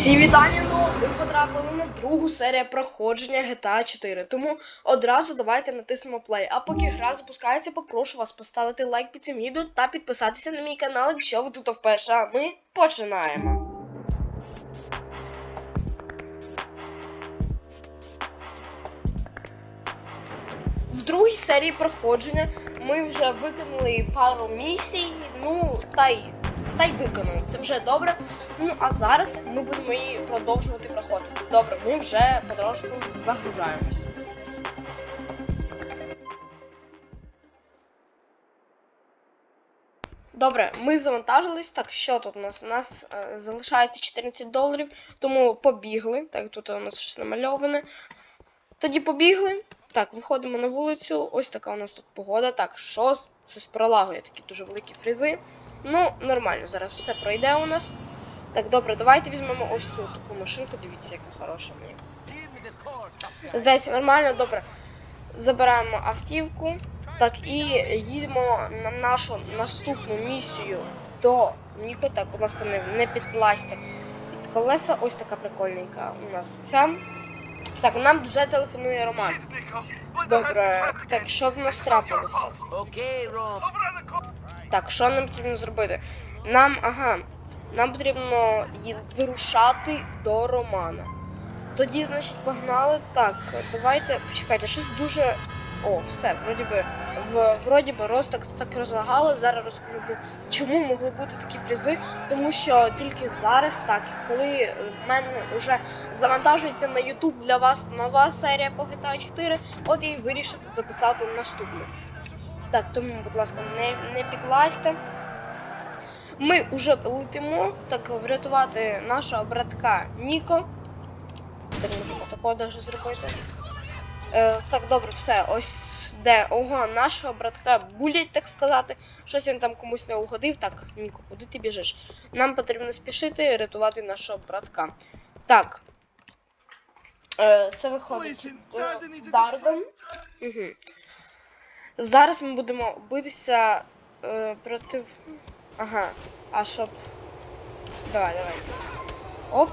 Всі вітання, ну ви потрапили на другу серію проходження GTA 4. Тому одразу давайте натиснемо плей. А поки гра запускається, попрошу вас поставити лайк під цим відео та підписатися на мій канал, якщо ви тут вперше. А ми починаємо. В другій серії проходження ми вже виконали пару місій, ну та й та й виконали. Це вже добре. Ну а зараз ми будемо її продовжувати проходити. Добре, ми вже потрошку загружаємось. Добре, ми завантажились. Так, що тут у нас? У нас е, залишається 14 доларів, тому побігли. Так, тут у нас щось намальоване. Тоді побігли. Так, виходимо на вулицю. Ось така у нас тут погода. Так, що щось пролагує, такі дуже великі фрізи. Ну, нормально, зараз все пройде у нас. Так, добре, давайте візьмемо ось цю таку машинку. Дивіться, яка хороша мені. Здається, нормально, добре. Забираємо автівку. Так, і їдемо на нашу наступну місію до Ніко. Так, будь ласка, не, не підлазьте під колеса. Ось така прикольненька у нас ця. Так, нам вже телефонує Роман. Добре, так, що в нас трапилося? Окей, Ром. Так, що нам потрібно зробити? Нам, ага, нам потрібно вирушати до Романа. Тоді, значить, погнали. Так, давайте, почекайте, щось дуже. О, все, вроді би, в, вроді би роз так, так розлагало. Зараз розкажу, чому могли бути такі фрізи. Тому що тільки зараз, так, коли в мене вже завантажується на YouTube для вас нова серія по GTA 4, от я й вирішив записати наступну. Так, тому, будь ласка, не, не підлазьте. Ми вже летимо, так врятувати нашого братка Ніко. Так можемо такого даже зробити. Е, так, добре, все. Ось де. Ого, нашого братка булять, так сказати. Щось він там комусь не угодив. Так, Ніко, куди ти біжиш? Нам потрібно спішити рятувати нашого братка. Так. Е, це виходить е, Дарден. Угу. Зараз ми будемо битися е, проти. Ага. А щоб. Давай, давай. Оп.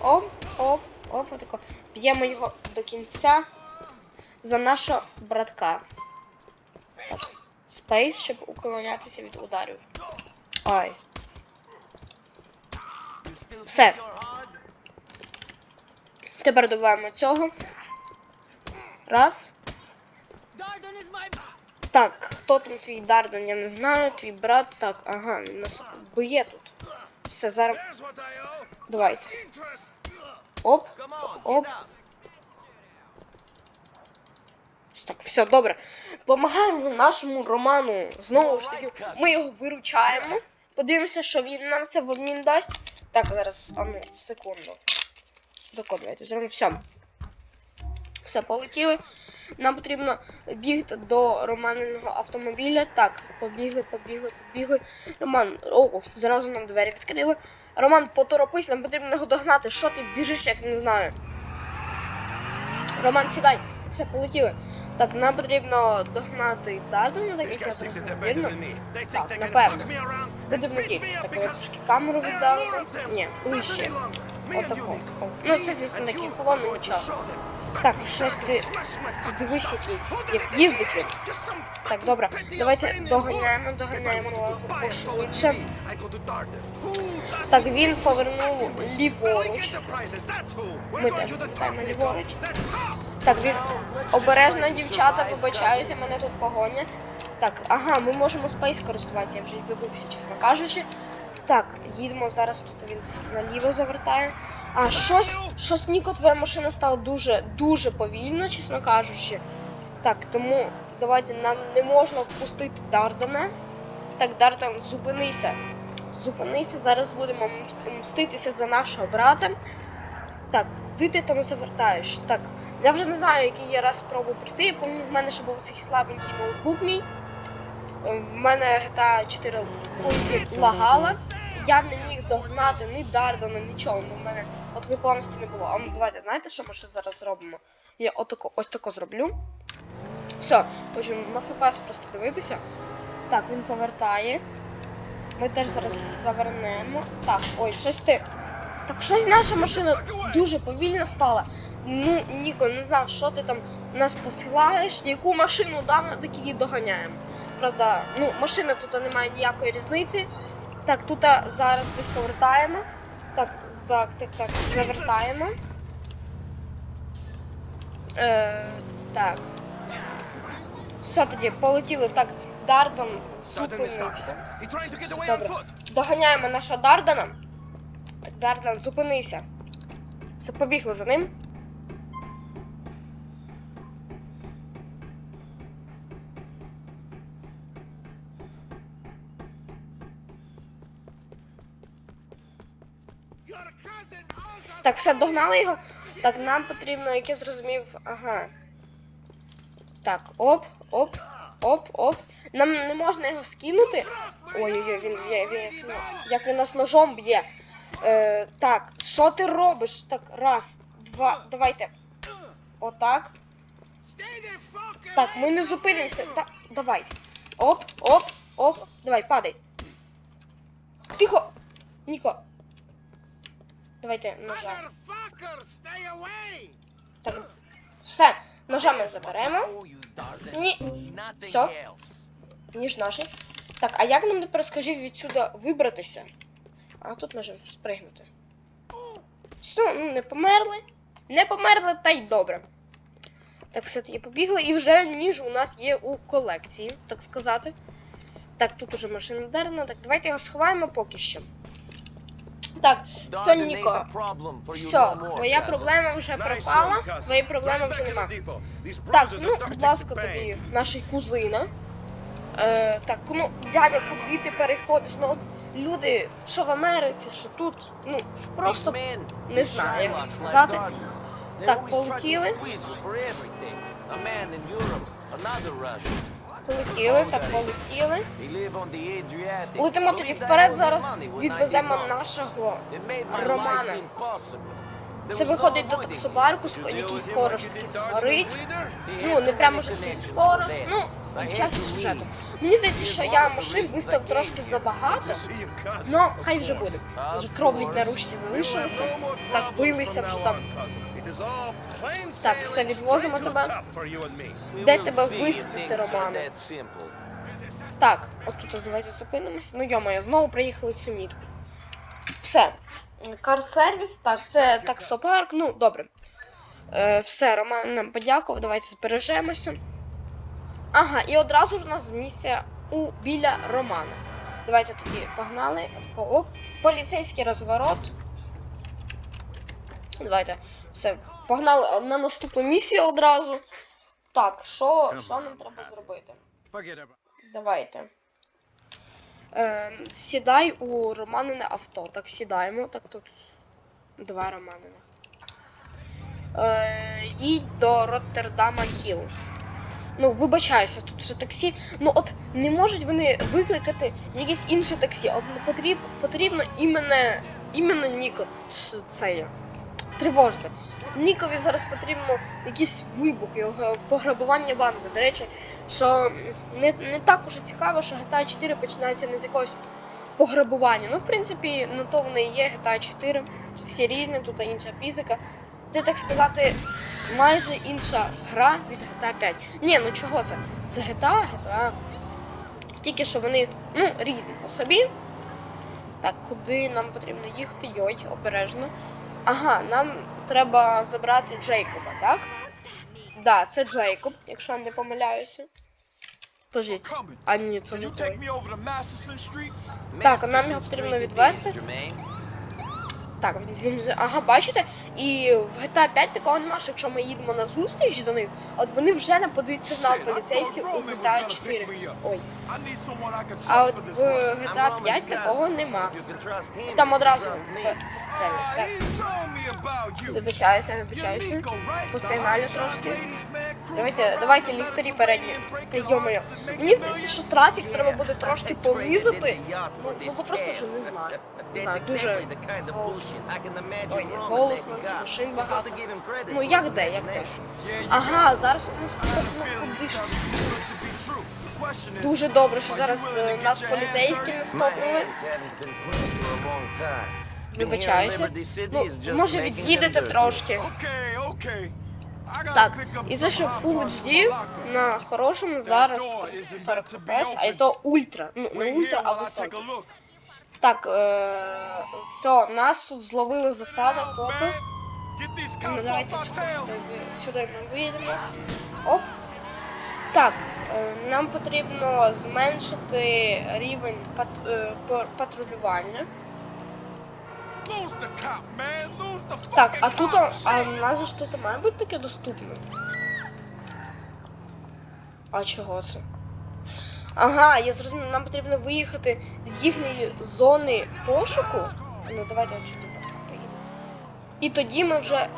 Оп, оп, оп, отако. Б'ємо його до кінця за нашого братка. Так. Спейс, щоб уклонятися від ударів. Ай. Все. Тепер добавимо цього. Раз. Так, хто там твій Дарден, я не знаю, твій брат, так, ага, нас б'є тут. Все, зараз. Давайте. Оп, оп. Так, все, добре. Помагаємо нашому Роману. Знову ж таки, ми його виручаємо. Подивимося, що він нам це в обмін дасть. Так, зараз, а ну, секунду. Доконуйте, зробимо все. Все, полетіли. Нам потрібно бігти до Романиного автомобіля. Так, побігли, побігли, побігли. Роман, о, зразу нам двері відкрили. Роман, поторопись, нам потрібно його догнати. Що ти біжиш, як не знаю. Роман, сідай. Все, полетіли. Так, нам потрібно догнати Дардена, так як я зрозумів, вірно? Так, напевно. Надіятися. Так, трошки камеру віддали. Ні, ближче. Отако. Ну, це, звісно, такі колони нічого. Так, щось ти дивись, який, як їздить він. Так, добре, давайте доганяємо, доганяємо його пошвидше. Так, він повернув ліворуч. Ми теж повертаємо ліворуч. Так, він обережно, дівчата, вибачаюся, мене тут погоня. Так, ага, ми можемо спейс користуватися, я вже забувся, чесно кажучи. Так, їдемо зараз тут він десь наліво завертає. А щось, щось Ніко, твоя машина стала дуже, дуже повільно, чесно кажучи. Так, тому давайте нам не можна впустити Дардена. Так, Дарден, зупинися. Зупинися, зараз будемо мститися за нашого брата. Так, куди ти там завертаєш? Так, я вже не знаю, який я раз спробую прийти. Я пам'ятаю, в мене ще був цей слабенький ноутбук мій. Е, В мене GTA 4 ось лагала. Я не міг догнати ні Дардена, нічого. Ну, в мене такої плавності не було. А ну давайте, знаєте, що ми ще зараз зробимо? Я отако, ось тако зроблю. Все, почну на FPS просто дивитися. Так, він повертає. Ми теж зараз завернемо. Так, ой, щось ти. Так щось наша машина дуже повільно стала. Ну, Ніко, не знаю, що ти там нас посилаєш, яку машину дам, так її доганяємо. Правда, ну, машина тут немає ніякої різниці. Так, тут зараз десь повертаємо. Так, так, так, так, завертаємо. Е, так. Все тоді, полетіли. Так, Дардон зупинився. Добре. Доганяємо наша Дардана. Так, Дардан, зупинися. Все, побігли за ним. Так, все, догнали його. Так, нам потрібно, як я зрозумів. Ага. Так, оп, оп, оп, оп. Нам не можна його скинути. Ой-ой-ой, він б'є, він, як, він нас ножом б'є. Е, так, що ти робиш? Так, раз, два, давайте. Отак. Так, ми не зупинимося. Так, давай. Оп, оп, оп. Давай, падай. Тихо! Ніко. Давайте ножа. Так, все, ножа ми заберемо. Ні, Всьо. ніж наші. Так, а як нам тепер скажи відсюди вибратися? А тут можемо спригнути. Все, ну не померли. Не померли, та й добре. Так, все тоді побігли, і вже ніж у нас є у колекції, так сказати. Так, тут уже машина вдарена. Так, давайте його сховаємо поки що. Так, все, Ніко. Все, твоя проблема вже пропала, cousin. проблеми вже нема. Так, ну, будь ласка, тобі, наша кузина. Е, так, ну, дядя, куди ти переходиш? Ну от люди, що в Америці, що тут, ну, просто не знаю, як сказати. Так, полетіли. Полетіли, так полетіли. Летимо тоді вперед зараз, відвеземо нашого Романа. Це виходить до таксобарку, який скоро ж таки згорить. Ну, не прямо ж таки скоро, ну, і в часі сюжету. Мені здається, що я машин виставив трошки забагато. Ну, хай вже буде. Вже кров на ручці залишилося. Так, билися вже там. Так, все, відвозимо тебе. Де тебе висадити, Романе? Так, от тут давайте зупинимося. Ну йомаю, знову приїхали цю мітку. Все. Кар-сервіс, так, це таксопарк, ну, добре. Е, все, Роман нам подякував, давайте збережемося. Ага, і одразу ж у нас місія у біля Романа. Давайте тоді погнали. Оп. Поліцейський розворот. Давайте. Все, погнали на наступну місію одразу. Так, що, що нам треба зробити? Давайте. Е, сідай у Романине авто. Так, сідаємо. Так, тут два Романини. Е, їдь до Роттердама Хіл. Ну, вибачаюся, тут вже таксі. Ну от не можуть вони викликати якесь інше таксі. От ну, потріб, потрібно іменно, іменно Ніко ц- це тривожити. Нікові зараз потрібно якийсь вибух, його пограбування банку. До речі, що не, не так уже цікаво, що GTA 4 починається не з якогось пограбування. Ну, в принципі, на то воно і є GTA 4. Всі різні, тут інша фізика. Це так сказати, майже інша гра від GTA 5. Ні, ну чого це? Це GTA, GTA. Тільки що вони ну, різні по собі. Так, куди нам потрібно їхати? Йой, обережно. Ага, нам треба забрати Джейкоба, так? Да, це Джейкоб, якщо я не помиляюся. Пожіть. А ні, це не той. Так, а нам його потрібно відвести. Так, він, вже. Ага, бачите? І в GTA 5 такого нема, що якщо ми їдемо на зустріч до них, от вони вже не подають сигнал поліцейський у GTA 4. Ой. А от в GTA 5 такого нема. Там одразу тебе застрелять. Так. Вибачаюся, вибачаюся. Посигналю трошки. Давайте, давайте ліхтарі передні. Та йомою. Мені здається, що трафік треба буде трошки понизити. Ну, ну просто вже не знаю. Дуже голосно. Ой, машин багато. Ну як де, як де? Ага, зараз ну. Дуже добре, що зараз е, нас поліцейські не стопнули. Вибачаюся. Ну, може від'їдете трошки. Okay, okay. Так, і це що Full HD на хорошому зараз 40 meant FPS, а і то ультра. Ну, не ультра, а високий. Так, е, все, нас тут зловили засада, копи. Ну, давайте сюди, ми виїдемо. Оп. Так, е, нам потрібно зменшити рівень пат- е, патрулювання. Так, а тут, а в нас же тут має бути таке доступне. А чого це? Ага, я зрозумів, нам потрібно виїхати з їхньої зони пошуку. Ну, давайте от сюди от поїдемо. І тоді ми вже.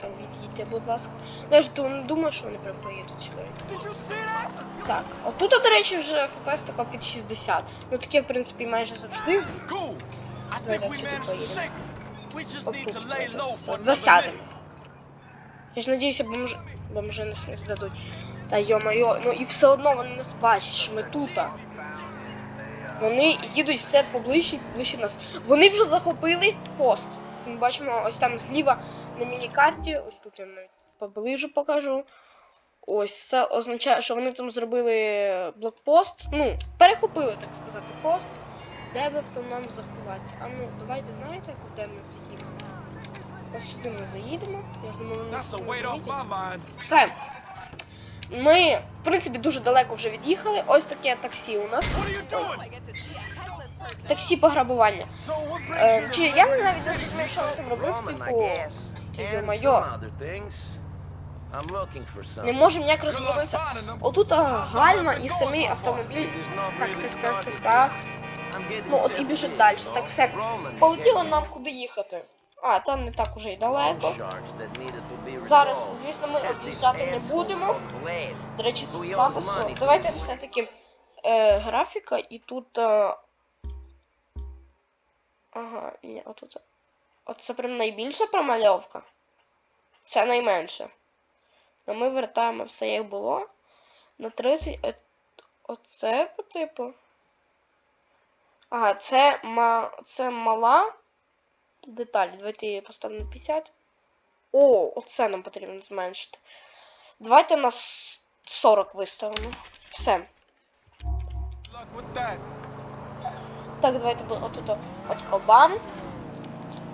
Там від'їдьте, будь ласка. Я ж дум- думаю, що вони прям поїдуть сюди. Так, отут, до речі, вже FPS тако під 60. Ну таке, в принципі, майже завжди. Cool. I Давай, think we дальше managed to поїдемо. shake 'em. We just need Отут to lay давайте low за- for another засядемо. Я ж надіюся, бомж... бомжи нас не здадуть. Та йо-моє, ну і все одно вони нас бачать, що ми тут. Вони їдуть все поближче і поближче нас. Вони вже захопили пост. Ми бачимо ось там зліва на міні-карті, ось тут я навіть поближу покажу. Ось це означає, що вони там зробили блокпост. Ну, перехопили, так сказати, пост. Де би то нам заховатися? А ну, давайте знаєте, куди ми заїдемо? Сюди ми заїдемо. Я ж думаю, my mind. Все. Ми, в принципі, дуже далеко вже від'їхали. Ось таке таксі у нас. Таксі пограбування. Е, чи я не навіть не зрозумів, що вони там робив, типу. guess. Ти And йо-моє. some other things. I'm looking for Не можемо ніяк розвернутися. Отут а, гальма і самий автомобіль. Так, так, так, так, так. Ну, от і біжить далі. Так, все. Полетіло нам куди їхати. А, там не так уже й далеко. Зараз, звісно, ми об'їжджати не будемо. До речі, з запису. Давайте все-таки е, графіка і тут. Е, ага, ні, отут. Оце прям найбільша промальовка. Це найменше. Ну ми вертаємо все як було. На 30. е, Оце по типу. Ага, це, ма, це мала деталь. Давайте її поставимо на 50. О, оце нам потрібно зменшити. Давайте на 40 виставимо. Все. Так, давайте отут от колбам.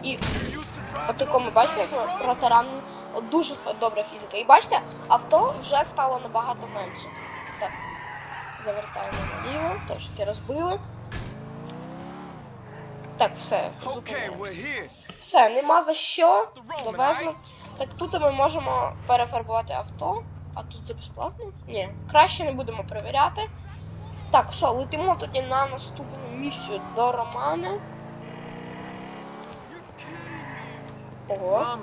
І от такому, бачите, як протаран. От дуже добра фізика. І бачите, авто вже стало набагато менше. Так, завертаємо наліво, трошки розбили. Так, все, here. Все, нема за що. Довезли. Так тут ми можемо перефарбувати авто. А тут це безплатно? Ні, краще не будемо перевіряти. Так, що, летимо тоді на наступну місію до Романа. Ого.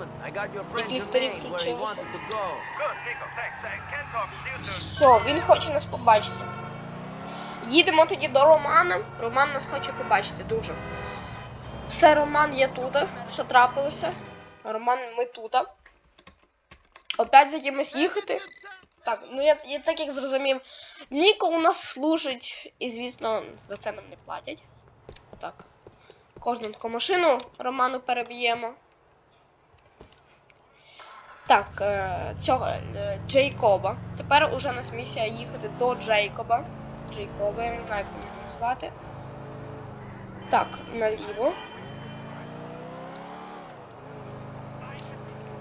Який he включилися. Все, він хоче нас побачити. Їдемо тоді до Романа. Роман нас хоче побачити дуже. Все, Роман, я тут. Що трапилося? Роман, ми тут. Опять за кимось їхати. Так, ну я, я так як зрозумів, Ніко у нас служить, і звісно, за це нам не платять. Так. Кожну таку машину Роману переб'ємо. Так, е, цього е, Джейкоба. Тепер уже нас місія їхати до Джейкоба. Джейкоба, я не знаю, як там його назвати. Так, наліво.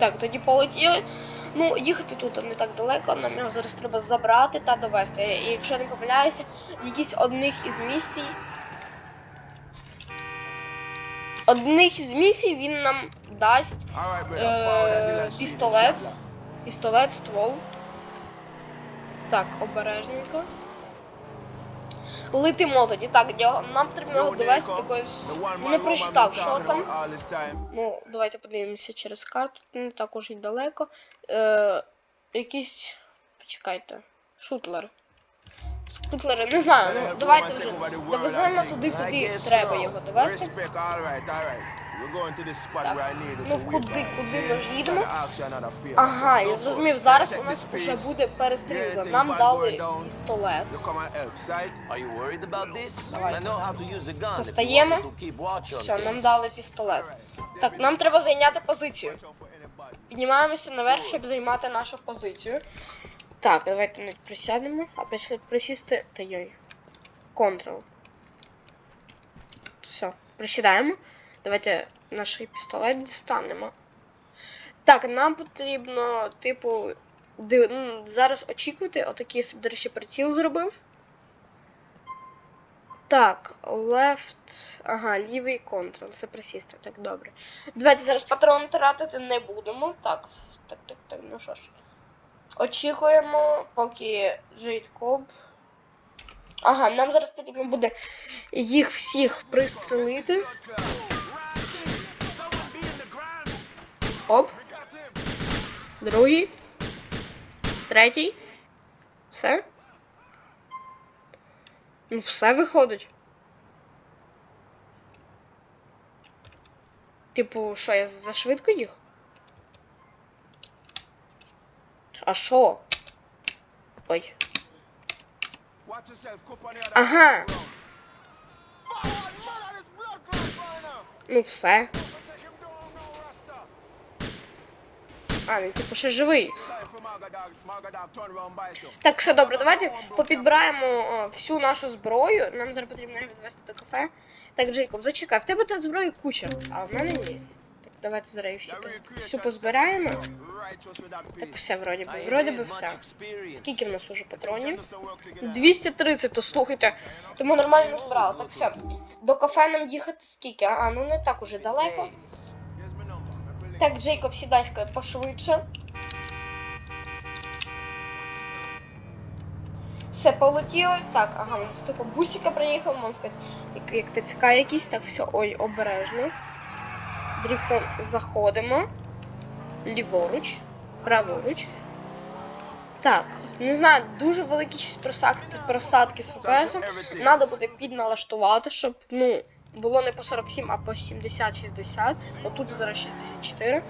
Так, тоді полетіли. Ну, їхати тут не так далеко, нам його зараз треба забрати та довести. І якщо не помиляюся, в якісь одних із місій. Одних із місій він нам дасть е, пістолет. Пістолет, ствол. Так, обережненько. Летимо тоді. Так, нам потрібно його довести one Не прочитав, що там. Ну, давайте подивимося через карту. Не так уже й далеко. Е, якийсь. Почекайте. Шутлер. скутлери, не знаю, ну давайте вже довеземо туди, куди треба його довести. Ну куди, куди ми ж їдемо? Ага, я зрозумів, зараз у нас вже буде перестрілка. Нам дали пістолет. Watch on Все, нам дали пістолет. Так, нам треба зайняти позицію. Піднімаємося наверх, щоб займати нашу позицію. Так, давайте навіть присядемо, а після присісти. Та йой. Контрол. Все, присідаємо. Давайте наш пістолет дістанемо. Так, нам потрібно, типу, ди- ну, зараз очікувати. Отакий, собі, до речі, приціл зробив. Так, left. Ага, лівий контрол. Це присісти. Так, добре. Давайте зараз патрон тратити не будемо. Так, так, так, так, ну що ж. Очікуємо, поки Джейд Ага, нам зараз потрібно буде їх всіх пристрелити. Оп. Другий. Третій. Все? Ну, все виходить. Типу, що, я зашвидко їх? А що? Ой. Ага. side of А, він типу ще живий. Так, все добре, давайте попідбираємо о, всю нашу зброю. Нам зараз потрібно їх відвести до кафе. Так, Джейкоб, зачекай, в тебе тут зброї куча, а в мене ні. Так, давайте зараз всі, всю позбираємо. Так, все, вроді би, вроді би все. Скільки в нас уже патронів? Do some 230, то слухайте, тому нормально збирали. Так, все. До кафе нам їхати скільки? А, ну не так уже далеко. Так, Джейкоб, сідай пошвидше. Все, полетіли. Так, ага, у нас тільки бусика приїхав, можна сказати, як, як ТЦК якийсь, так все, ой, обережно. Дріфтом заходимо. Ліворуч, праворуч. Так, не знаю, дуже великі щось просадки, просадки з ФПС. Everything. Надо буде підналаштувати, щоб ну було не по 47, а по 70-60. Отут зараз 64.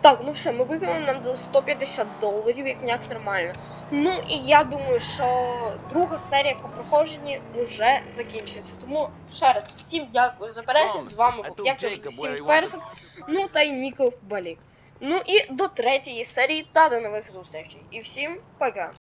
Так, ну все, ми виконали нам дали 150 доларів, як ніяк нормально. Ну і я думаю, що друга серія по проходженні вже закінчується. Тому ще раз всім дякую за перегляд. З вами був як завжди, всім перфект. Ну та й Ніко Балік. Ну і до третьої серії та до нових зустрічей. І всім пока!